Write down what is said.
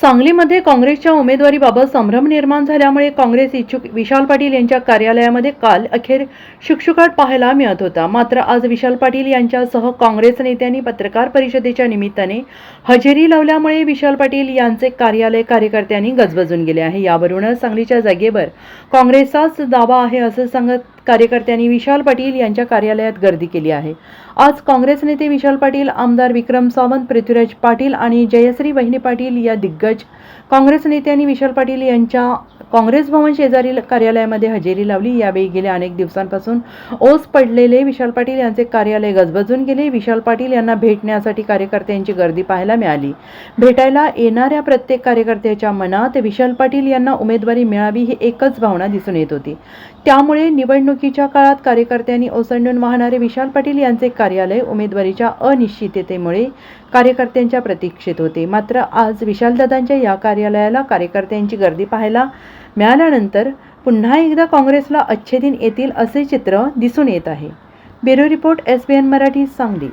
सांगलीमध्ये काँग्रेसच्या उमेदवारीबाबत संभ्रम निर्माण झाल्यामुळे काँग्रेस इच्छुक विशाल पाटील यांच्या कार्यालयामध्ये काल अखेर शुकशुकाट पाहायला मिळत होता. मात्र आज विशाल पाटील यांच्यासह काँग्रेस नेत्यांनी पत्रकार परिषदेच्या निमित्ताने हजेरी लावल्यामुळे विशाल पाटील यांचे कार्यालय कार्यकर्त्यांनी गजबजून गेले आहे. यावरूनच सांगलीच्या जागेवर काँग्रेसचाच दावा आहे असं सांगत कार्यकर्त्यांनी विशाल पाटील यांच्या कार्यालयात गर्दी केली आहे. आज काँग्रेस नेते विशाल पाटील आमदार विक्रम सावंत पृथ्वीराज पाटील आणि जयश्री वहिनी पाटील या दिग्गज काँग्रेस नेत्यांनी विशाल पाटील यांच्या काँग्रेस भवन शेजारील कार्यालयामध्ये हजेरी लावली. यावेळी गेल्या अनेक दिवसांपासून ओस पडलेले विशाल पाटील यांचे कार्यालय गजबजून गेले. विशाल पाटील यांना भेटण्यासाठी कार्यकर्त्यांची गर्दी पाहायला मिळाली. भेटायला येणाऱ्या प्रत्येक कार्यकर्त्याच्या मनात विशाल पाटील यांना उमेदवारी मिळावी ही एकच भावना दिसून येत होती. त्यामुळे निवडणुकीच्या काळात कार्यकर्त्यांनी ओसंडून वाहणारे विशाल पाटील यांचे कार्यालय उमेदवारीच्या अनिश्चिततेमुळे कार्यकर्त्यांच्या प्रतीक्षेत होते. मात्र आज विशालदादांच्या या कार्यालयाला कार्यकर्त्यांची गर्दी पाहायला मिळाल्यानंतर पुन्हा एकदा काँग्रेसला अच्छे दिन येतील असे चित्र दिसून येत आहे. Bureau report S B N Marathi Sangli.